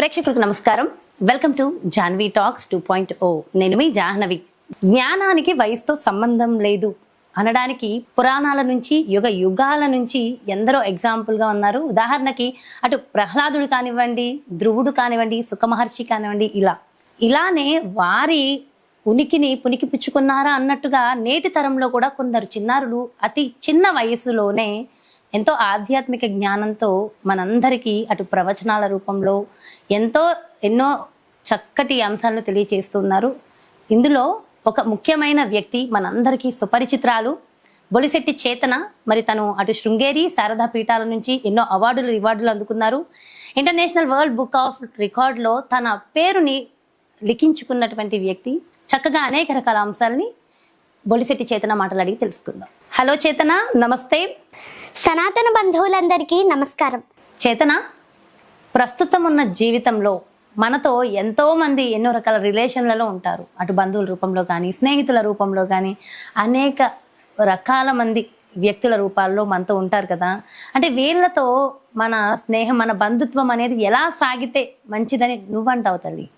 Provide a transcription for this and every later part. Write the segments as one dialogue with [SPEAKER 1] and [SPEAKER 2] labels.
[SPEAKER 1] ప్రేక్షకులకు నమస్కారం. Welcome to Janhavi talks two point O నేను మీ జాహ్నవి. జ్ఞానానికి వయసుతో సంబంధం లేదు అనడానికి పురాణాల నుంచి యుగ యుగాల నుంచి ఎందరో ఎగ్జాంపుల్గా ఉన్నారు. ఉదాహరణకి అటు ప్రహ్లాదుడు కానివ్వండి ధ్రువుడు కానివ్వండి సుఖమహర్షి కానివ్వండి ఇలా. ఇలానే వారి ఉనికిని పునికి పుచ్చుకున్నారా అన్నట్టుగా నేటి తరంలో కూడా కొందరు చిన్నారులు అతి చిన్న వయసులోనే ఎంతో ఆధ్యాత్మిక జ్ఞానంతో మనందరికీ అటు ప్రవచనాల రూపంలో ఎంతో ఎన్నో చక్కటి అంశాలను తెలియచేస్తున్నారు. ఇందులో ఒక ముఖ్యమైన వ్యక్తి మనందరికీ సుపరిచిత్రాలు. బొలిశెట్టి చేతన మరి తను అటు శృంగేరి శారదా పీఠాల నుంచి ఎన్నో అవార్డులు రివార్డులు అందుకున్నారు. ఇంటర్నేషనల్ వరల్డ్ బుక్ ఆఫ్ రికార్డ్లో తన పేరుని లిఖించుకున్నటువంటి వ్యక్తి. చక్కగా అనేక రకాల అంశాలని బొలిశెట్టి చేతన మాటలు అడిగి తెలుసుకుందాం. హలో చేతన నమస్తే.
[SPEAKER 2] సనాతన బంధువులందరికీ నమస్కారం.
[SPEAKER 1] చేతన ప్రస్తుతం ఉన్న జీవితంలో మనతో ఎంతో మంది ఎన్నో రకాల రిలేషన్లలో ఉంటారు. అటు బంధువుల రూపంలో కానీ స్నేహితుల రూపంలో కానీ అనేక రకాల మంది వ్యక్తుల రూపాల్లో మనతో ఉంటారు కదా. అంటే వీళ్ళతో మన స్నేహం మన బంధుత్వం అనేది ఎలా సాగితే మంచిదని నువ్వంటావు తల్లి?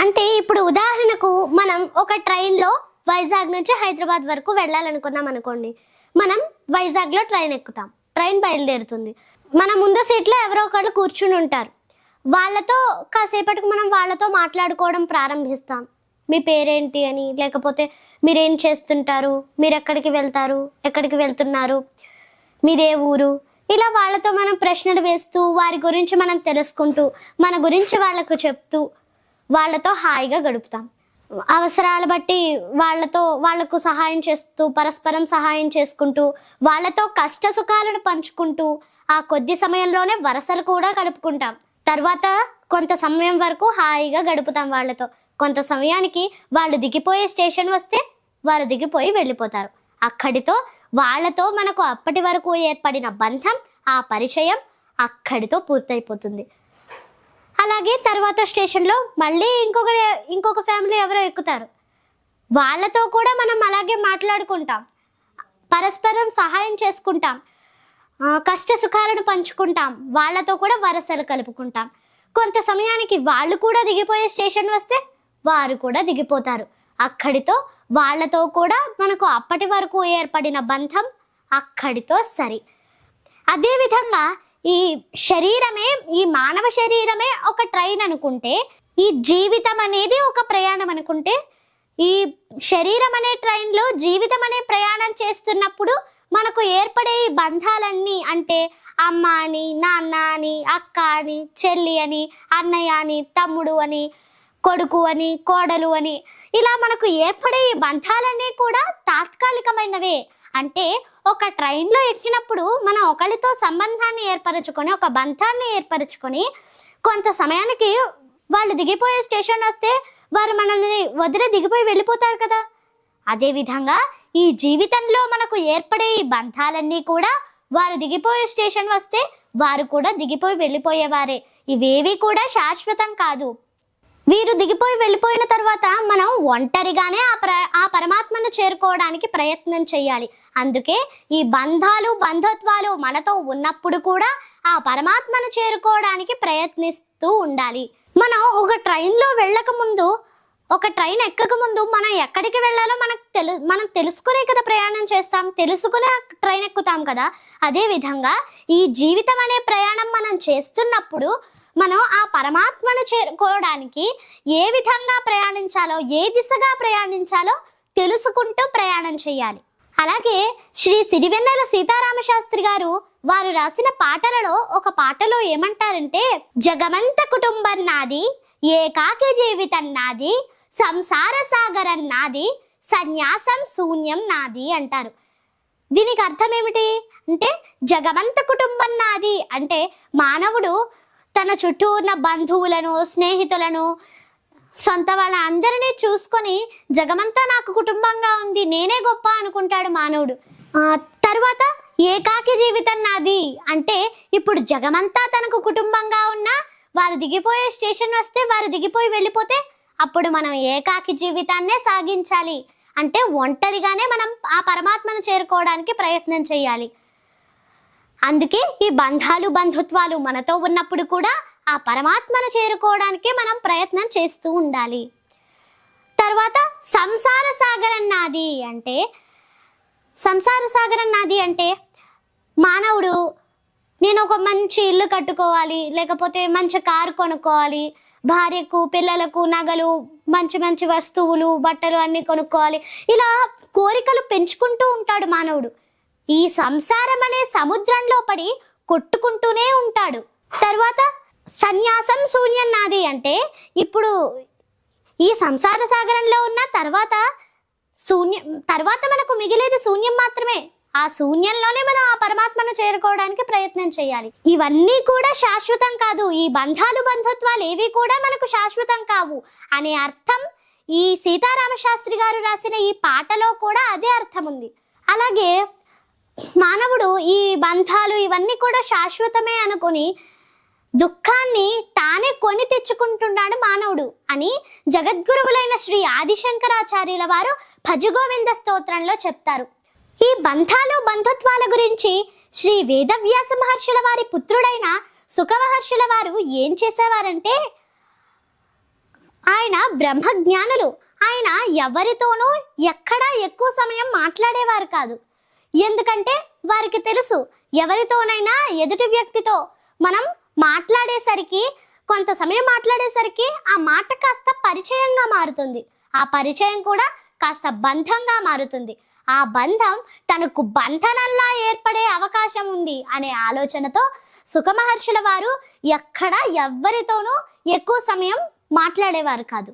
[SPEAKER 2] అంటే ఇప్పుడు ఉదాహరణకు మనం ఒక ట్రైన్లో వైజాగ్ నుంచి హైదరాబాద్ వరకు వెళ్ళాలనుకున్నాం అనుకోండి మనం వైజాగ్లో ట్రైన్ ఎక్కుతాం. ట్రైన్ బయలుదేరుతుంది. మన ముందు సీట్లో ఎవరో ఒకళ్ళు కూర్చుని ఉంటారు. వాళ్ళతో కాసేపటికి మనం వాళ్ళతో మాట్లాడుకోవడం ప్రారంభిస్తాం. మీ పేరేంటి అని లేకపోతే మీరేం చేస్తుంటారు? మీరు ఎక్కడికి వెళ్తారు? ఎక్కడికి వెళ్తున్నారు? మీదే ఊరు? ఇలా వాళ్ళతో మనం ప్రశ్నలు వేస్తూ వారి గురించి మనం తెలుసుకుంటూ మన గురించి వాళ్ళకు చెప్తూ వాళ్ళతో హాయిగా గడుపుతాం. అవసరాలు బట్టి వాళ్ళతో వాళ్ళకు సహాయం చేస్తూ పరస్పరం సహాయం చేసుకుంటూ వాళ్ళతో కష్ట సుఖాలను పంచుకుంటూ ఆ కొద్ది సమయంలోనే వరసలు కూడా కలుపుకుంటాం. తర్వాత కొంత సమయం వరకు హాయిగా గడుపుతాం వాళ్ళతో. కొంత సమయానికి వాళ్ళు దిగిపోయే స్టేషన్ వస్తే వారు దిగిపోయి వెళ్ళిపోతారు. అక్కడితో వాళ్ళతో మనకు అప్పటి వరకు ఏర్పడిన బంధం ఆ పరిచయం అక్కడితో పూర్తయిపోతుంది. అలాగే తర్వాత స్టేషన్లో మళ్ళీ ఇంకొక ఇంకొక ఫ్యామిలీ ఎవరో ఎక్కుతారు. వాళ్ళతో కూడా మనం అలాగే మాట్లాడుకుంటాం. పరస్పరం సహాయం చేసుకుంటాం. కష్ట సుఖాలను పంచుకుంటాం. వాళ్ళతో కూడా వరసలు కలుపుకుంటాం. కొంత సమయానికి వాళ్ళు కూడా దిగిపోయే స్టేషన్ వస్తే వారు కూడా దిగిపోతారు. అక్కడితో వాళ్ళతో కూడా మనకు అప్పటి వరకు ఏర్పడిన బంధం అక్కడితో సరి. అదేవిధంగా ఈ శరీరమే ఈ మానవ శరీరమే ఒక ట్రైన్ అనుకుంటే ఈ జీవితం అనేది ఒక ప్రయాణం అనుకుంటే ఈ శరీరం అనే ట్రైన్లో జీవితం అనే ప్రయాణం చేస్తున్నప్పుడు మనకు ఏర్పడే ఈ బంధాలన్నీ అంటే అమ్మ అని నాన్న అని అక్క అని చెల్లి అని అన్నయ్య అని తమ్ముడు అని కొడుకు అని కోడలు అని ఇలా మనకు ఏర్పడే ఈ బంధాలన్నీ కూడా తాత్కాలికమైనవే. అంటే ఒక ట్రైన్లో ఎక్కినప్పుడు మనం ఒకరితో సంబంధాన్ని ఏర్పరచుకొని ఒక బంధాన్ని ఏర్పరచుకొని కొంత సమయానికి వాళ్ళు దిగిపోయే స్టేషన్ వస్తే వారు మనల్ని వదిలి దిగిపోయి వెళ్ళిపోతారు కదా. అదేవిధంగా ఈ జీవితంలో మనకు ఏర్పడే ఈ బంధాలన్నీ కూడా వారు దిగిపోయే స్టేషన్ వస్తే వారు కూడా దిగిపోయి వెళ్ళిపోయేవారే. ఇవేవి కూడా శాశ్వతం కాదు. వీరు దిగిపోయి వెళ్ళిపోయిన తర్వాత మనం ఒంటరిగానే ఆ ప్ర ఆ పరమాత్మను చేరుకోవడానికి ప్రయత్నం చేయాలి అందుకే ఈ బంధాలు బంధత్వాలు మనతో ఉన్నప్పుడు కూడా ఆ పరమాత్మను చేరుకోవడానికి ప్రయత్నిస్తూ ఉండాలి. మనం ఒక ట్రైన్లో వెళ్ళకముందు ఒక ట్రైన్ ఎక్కక ముందు మనం ఎక్కడికి వెళ్ళాలో మనకు తెలు మనం తెలుసుకునే కదా ప్రయాణం చేస్తాం తెలుసుకునే ట్రైన్ ఎక్కుతాం కదా. అదే విధంగా ఈ జీవితం అనే ప్రయాణం మనం చేస్తున్నప్పుడు మనం ఆ పరమాత్మను చేరుకోవడానికి ఏ విధంగా ప్రయాణించాలో ఏ దిశగా ప్రయాణించాలో తెలుసుకుంటూ ప్రయాణం చేయాలి. అలాగే శ్రీ సిరివెన్నెల సీతారామ శాస్త్రి గారు వారు రాసిన పాటలలో ఒక పాటలో ఏమంటారంటే జగమంత కుటుంబం నాది ఏకాకి జీవితం నాది సంసార సాగరం నాది సన్యాసం శూన్యం నాది అంటారు. దీనికి అర్థం ఏమిటి? అంటే జగమంత కుటుంబం నాది అంటే మానవుడు తన చుట్టూ ఉన్న బంధువులను స్నేహితులను సొంత వాళ్ళ అందరినీ చూసుకొని జగమంతా నాకు కుటుంబంగా ఉంది నేనే గొప్ప అనుకుంటాడు మానవుడు. ఆ, తర్వాత ఏకాకి జీవితం నాది అంటే ఇప్పుడు జగమంతా తనకు కుటుంబంగా ఉన్నా వారు దిగిపోయే స్టేషన్ వస్తే వారు దిగిపోయి వెళ్ళిపోతే అప్పుడు మనం ఏకాకి జీవితాన్నే సాగించాలి. అంటే ఒంటరిగానే మనం ఆ పరమాత్మను చేరుకోవడానికి ప్రయత్నం చేయాలి. అందుకే ఈ బంధాలు బంధుత్వాలు మనతో ఉన్నప్పుడు కూడా ఆ పరమాత్మను చేరుకోవడానికి మనం ప్రయత్నం చేస్తూ ఉండాలి. తర్వాత సంసార సాగరం నాది అంటే సంసార సాగరం నాది అంటే మానవుడు నేను ఒక మంచి ఇల్లు కట్టుకోవాలి లేకపోతే మంచి కారు కొనుక్కోవాలి భార్యకు పిల్లలకు నగలు మంచి మంచి వస్తువులు బట్టలు అన్నీ కొనుక్కోవాలి. ఇలా కోరికలు పెంచుకుంటూ ఉంటాడు మానవుడు. ఈ సంసారం అనే సముద్రంలో పడి కొట్టుకుంటూనే ఉంటాడు. తర్వాత సన్యాసం శూన్యం నాది అంటే ఇప్పుడు ఈ సంసార సాగరంలో ఉన్న తర్వాత శూన్యం తర్వాత మనకు మిగిలేది శూన్యం మాత్రమే. ఆ శూన్యంలోనే మనం ఆ పరమాత్మను చేరుకోవడానికి ప్రయత్నం చేయాలి. ఇవన్నీ కూడా శాశ్వతం కాదు. ఈ బంధాలు బంధుత్వాలు ఏవి కూడా మనకు శాశ్వతం కావు అనే అర్థం ఈ సీతారామ శాస్త్రి గారు రాసిన ఈ పాటలో కూడా అదే అర్థం ఉంది అలాగే మానవుడు ఈ బంధాలు ఇవన్నీ కూడా శాశ్వతమే అనుకుని దుఃఖాన్ని తానే కొని తెచ్చుకుంటున్నాడు మానవుడు అని జగద్గురువులైన శ్రీ ఆదిశంకరాచార్యుల వారు భజగోవింద స్తోత్రంలో చెప్తారు. ఈ బంధాలు బంధుత్వాల గురించి శ్రీ వేదవ్యాస మహర్షుల వారి పుత్రుడైన సుఖమహర్షుల వారు ఏం చేసేవారంటే ఆయన బ్రహ్మజ్ఞానులు. ఆయన ఎవరితోనూ ఎక్కడా ఎక్కువ సమయం మాట్లాడేవారు కాదు. ఎందుకంటే వారికి తెలుసు ఎవరితోనైనా ఎదుటి వ్యక్తితో మనం మాట్లాడేసరికి కొంత సమయం మాట్లాడేసరికి ఆ మాట కాస్త పరిచయంగా మారుతుంది. ఆ పరిచయం కూడా కాస్త బంధంగా మారుతుంది. ఆ బంధం తనకు బంధనంలా ఏర్పడే అవకాశం ఉంది అనే ఆలోచనతో సుఖమహర్షుల వారు ఎక్కడ ఎవ్వరితోనూ ఎక్కువ సమయం మాట్లాడేవారు కాదు.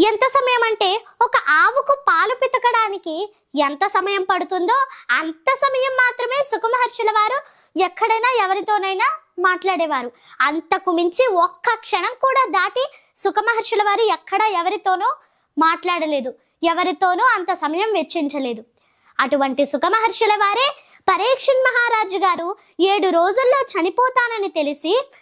[SPEAKER 2] ఎంత సమయం అంటే ఒక ఆవుకు పాలు పితకడానికి ఎంత సమయం పడుతుందో అంత సమయం మాత్రమే సుఖమహర్షుల వారు ఎక్కడైనా ఎవరితోనైనా మాట్లాడేవారు. అంతకు మించి ఒక్క క్షణం కూడా దాటి సుఖమహర్షుల వారు ఎక్కడ ఎవరితోనో మాట్లాడలేదు. ఎవరితోనూ అంత సమయం వెచ్చించలేదు. అటువంటి సుఖమహర్షుల వారే పరీక్షణ్ మహారాజు గారు ఏడు రోజుల్లో చనిపోతానని తెలిసి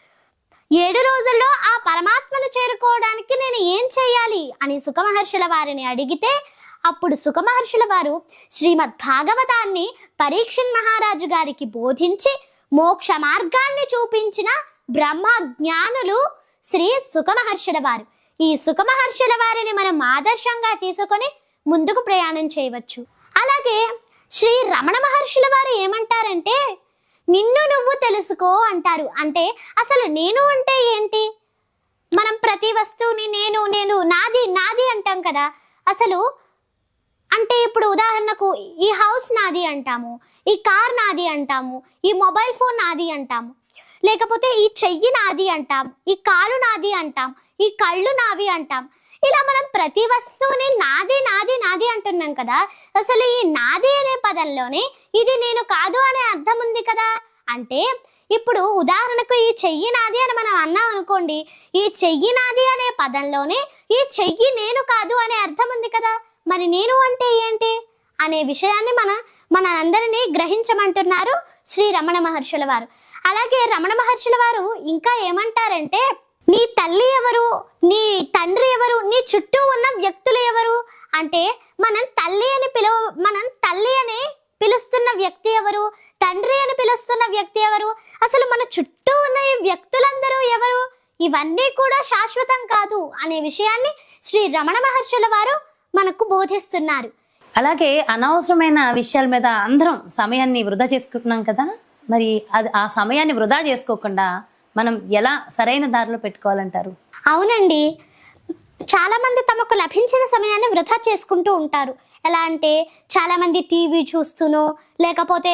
[SPEAKER 2] ఏడు రోజుల్లో ఆ పరమాత్మను చేరుకోవడానికి నేను ఏం చేయాలి? అని సుఖమహర్షుల వారిని అడిగితే అప్పుడు సుఖమహర్షుల వారు శ్రీమద్ భాగవతాన్ని పరీక్షణ్ మహారాజు గారికి బోధించి మోక్ష మార్గాన్ని చూపించిన బ్రహ్మ జ్ఞానులు శ్రీ సుఖమహర్షుల వారు. ఈ సుఖమహర్షుల వారిని మనం ఆదర్శంగా తీసుకొని ముందుకు ప్రయాణం చేయవచ్చు. అలాగే శ్రీ రమణ మహర్షుల వారు ఏమంటారంటే నిన్ను నువ్వు తెలుసుకో అంటారు. అంటే అసలు నేను అంటే ఏంటి? మనం ప్రతి వస్తువుని నేను నేను నాది నాది అంటాం కదా. అసలు అంటే ఇప్పుడు ఉదాహరణకు ఈ హౌస్ నాది అంటాము ఈ కార్ నాది అంటాము ఈ మొబైల్ ఫోన్ నాది అంటాము లేకపోతే ఈ చెయ్యి నాది అంటాం ఈ కాలు నాది అంటాం ఈ కళ్ళు నావి అంటాం. ఇలా మనం ప్రతి వస్తువుని నాది నాది నాది అంటున్నాం కదా. అసలు ఈ నాది అనే పదంలోనే ఇది నేను కాదు అనే అర్థం ఉంది కదా. అంటే ఇప్పుడు ఉదాహరణకు ఈ చెయ్యి నాది అని మనం అన్నాం అనుకోండి. ఈ చెయ్యి నాది అనే పదంలోనే ఈ చెయ్యి నేను కాదు అనే అర్థం ఉంది కదా. మరి నేను అంటే ఏంటి? అనే విషయాన్ని మన మన అందరినీ గ్రహించమంటున్నారు శ్రీ రమణ మహర్షుల వారు. అలాగే రమణ మహర్షుల వారు ఇంకా ఏమంటారంటే నీ తల్లి ఎవరు? నీ తండ్రి ఎవరు? నీ చుట్టూ ఉన్న వ్యక్తులు ఎవరు? అంటే మనం తల్లి అని పిలువ మనం తల్లి అని పిలుస్తున్న వ్యక్తి ఎవరు? తండ్రి అని పిలుస్తున్న వ్యక్తి ఎవరు? అసలు మన చుట్టూ ఉన్న ఈ వ్యక్తులందరూ ఎవరు? ఇవన్నీ కూడా శాశ్వతం కాదు అనే విషయాన్ని శ్రీ రమణ మహర్షుల వారు మనకు బోధిస్తున్నారు.
[SPEAKER 1] అలాగే అనవసరమైన విషయాల మీద అందరం సమయాన్ని వృధా చేసుకుంటున్నాం కదా? మరి అది ఆ సమయాన్ని వృధా చేసుకోకుండా మనం ఎలా సరైన దారిలో పెట్టుకోవాలంటారు?
[SPEAKER 2] అవునండి. చాలామంది తమకు లభించిన సమయాన్ని వృధా చేసుకుంటూ ఉంటారు. ఎలా అంటే చాలామంది టీవీ చూస్తూనో లేకపోతే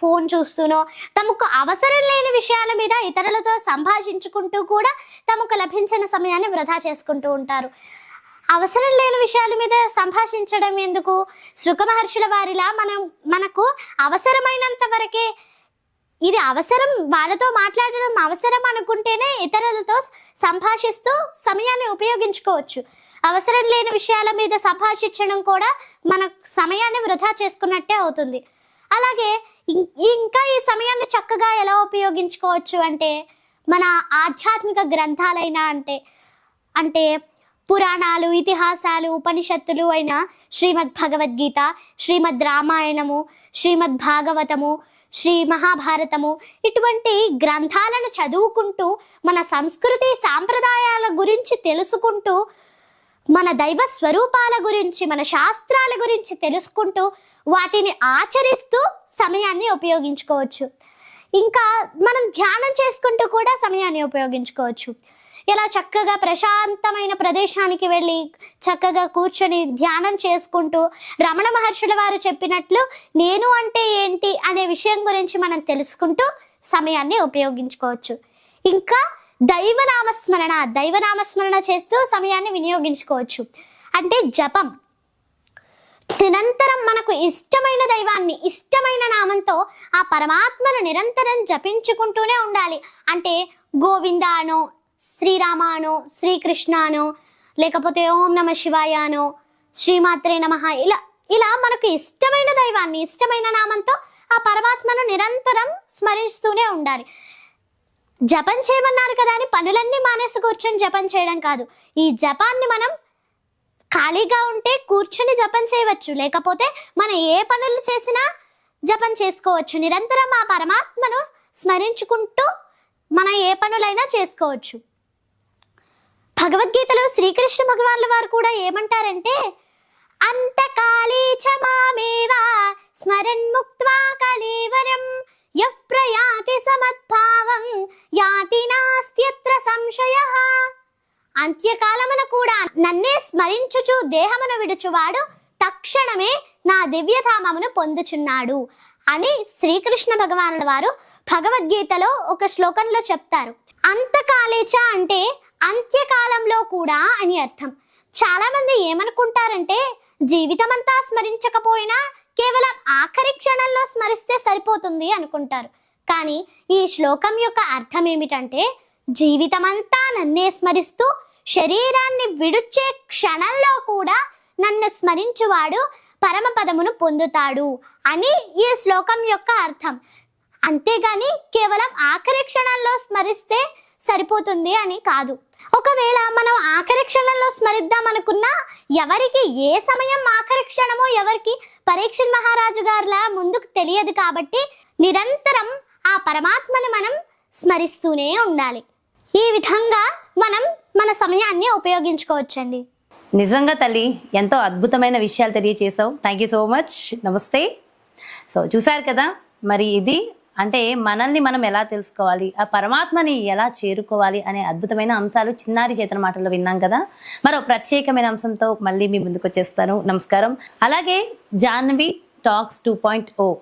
[SPEAKER 2] ఫోన్ చూస్తూనో తమకు అవసరం లేని విషయాల మీద ఇతరులతో సంభాషించుకుంటూ కూడా తమకు లభించిన సమయాన్ని వృధా చేసుకుంటూ ఉంటారు. అవసరం లేని విషయాల మీద సంభాషించడం ఎందుకు? శృక మహర్షుల వారిలా మనం మనకు అవసరమైనంత వరకే ఇది అవసరం వాళ్ళతో మాట్లాడడం అవసరం అనుకుంటేనే ఇతరులతో సంభాషిస్తూ సమయాన్ని ఉపయోగించుకోవచ్చు. అవసరం లేని విషయాల మీద సంభాషించడం కూడా మన సమయాన్ని వృధా చేసుకున్నట్టే అవుతుంది. అలాగే ఇంకా ఈ సమయాన్ని చక్కగా ఎలా ఉపయోగించుకోవచ్చు అంటే మన ఆధ్యాత్మిక గ్రంథాలైనా అంటే అంటే పురాణాలు ఇతిహాసాలు ఉపనిషత్తులు అయిన శ్రీమద్ భగవద్గీత శ్రీమద్ రామాయణము శ్రీమద్ భాగవతము శ్రీ మహాభారతము. ఇటువంటి గ్రంథాలను చదువుకుంటూ మన సంస్కృతి సాంప్రదాయాల గురించి తెలుసుకుంటూ మన దైవ స్వరూపాల గురించి మన శాస్త్రాల గురించి తెలుసుకుంటూ వాటిని ఆచరిస్తూ సమయాన్ని ఉపయోగించుకోవచ్చు. ఇంకా మనం ధ్యానం చేసుకుంటూ కూడా సమయాన్ని ఉపయోగించుకోవచ్చు. ఇలా చక్కగా ప్రశాంతమైన ప్రదేశానికి వెళ్ళి చక్కగా కూర్చొని ధ్యానం చేసుకుంటూ రమణ మహర్షుల వారు చెప్పినట్లు నేను అంటే ఏంటి అనే విషయం గురించి మనం తెలుసుకుంటూ సమయాన్ని ఉపయోగించుకోవచ్చు. ఇంకా దైవనామస్మరణ దైవనామస్మరణ చేస్తూ సమయాన్ని వినియోగించుకోవచ్చు. అంటే జపం. నిరంతరం మనకు ఇష్టమైన దైవాన్ని ఇష్టమైన నామంతో ఆ పరమాత్మను నిరంతరం జపించుకుంటూనే ఉండాలి. అంటే గోవిందానో శ్రీరామాను శ్రీకృష్ణాను లేకపోతే ఓం నమ శివాయానో శ్రీమాత్రే నమ ఇలా ఇలా మనకు ఇష్టమైన దైవాన్ని ఇష్టమైన నామంతో ఆ పరమాత్మను నిరంతరం స్మరిస్తూనే ఉండాలి. జపం చేయమన్నారు కదా అని పనులన్నీ మానేసి కూర్చొని జపం చేయడం కాదు. ఈ జపాన్ని మనం ఖాళీగా ఉంటే కూర్చొని జపం చేయవచ్చు. లేకపోతే మనం ఏ పనులు చేసినా జపం చేసుకోవచ్చు. నిరంతరం ఆ పరమాత్మను స్మరించుకుంటూ మనం ఏ పనులైనా చేసుకోవచ్చు. భగవద్గీతలో శ్రీకృష్ణ భగవాన్ల వారు కూడా ఏమంటారంటే అంతకాలే చ స్మరన్ ముక్త్వా కలేవరం యః ప్రయాతి సమద్భావం యాతి నాస్త్యత్ర అంత్యకాలమున కూడా నన్నే స్మరించుచు దేహమును విడుచువాడు తక్షణమే నా దివ్యధామమును పొందుచున్నాడు అని శ్రీకృష్ణ భగవానుల వారు భగవద్గీతలో ఒక శ్లోకంలో చెప్తారు. అంతకాలేచ అంటే అంత్యకాలంలో కూడా అని అర్థం. చాలామంది ఏమనుకుంటారంటే ఏమనుకుంటారంటే జీవితమంతా స్మరించకపోయినా కేవలం ఆఖరి క్షణంలో స్మరిస్తే సరిపోతుంది అనుకుంటారు. కానీ ఈ శ్లోకం యొక్క అర్థం ఏమిటంటే జీవితమంతా నన్నే స్మరిస్తూ శరీరాన్ని విడుచే క్షణంలో కూడా నన్ను స్మరించువాడు పరమపదమును పొందుతాడు అని ఈ శ్లోకం యొక్క అర్థం. అంతేగాని కేవలం ఆఖరి క్షణంలో స్మరిస్తే సరిపోతుంది అని కాదు. ఒకవేళ మనం ఆఖరి క్షణంలో స్మరిద్దాం అనుకున్నా ఎవరికి ఏ సమయం ఆఖరి క్షణమో ఎవరికి పరీక్షణ్ మహారాజు గారిలా ముందుకు తెలియదు కాబట్టి నిరంతరం ఆ పరమాత్మను మనం స్మరిస్తూనే ఉండాలి. ఈ విధంగా మనం మన సమయాన్ని ఉపయోగించుకోవచ్చండి.
[SPEAKER 1] నిజంగా తల్లి ఎంతో అద్భుతమైన విషయాలు తెలియచేసావు థ్యాంక్ యూ సో మచ్ నమస్తే సో చూసారు కదా మరి ఇది అంటే మనల్ని మనం ఎలా తెలుసుకోవాలి? ఆ పరమాత్మని ఎలా చేరుకోవాలి అనే అద్భుతమైన అంశాలు చిన్నారి చేతన మాటల్లో విన్నాం కదా? మరో ప్రత్యేకమైన అంశంతో మళ్ళీ మీ ముందుకు వచ్చేస్తాను. నమస్కారం. అలాగే Jahnavi talks two point O.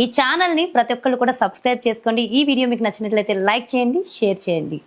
[SPEAKER 1] ఈ ఛానల్ని ప్రతి ఒక్కరు కూడా సబ్స్క్రైబ్ చేసుకోండి. ఈ వీడియో మీకు నచ్చినట్లయితే లైక్ చేయండి షేర్ చేయండి.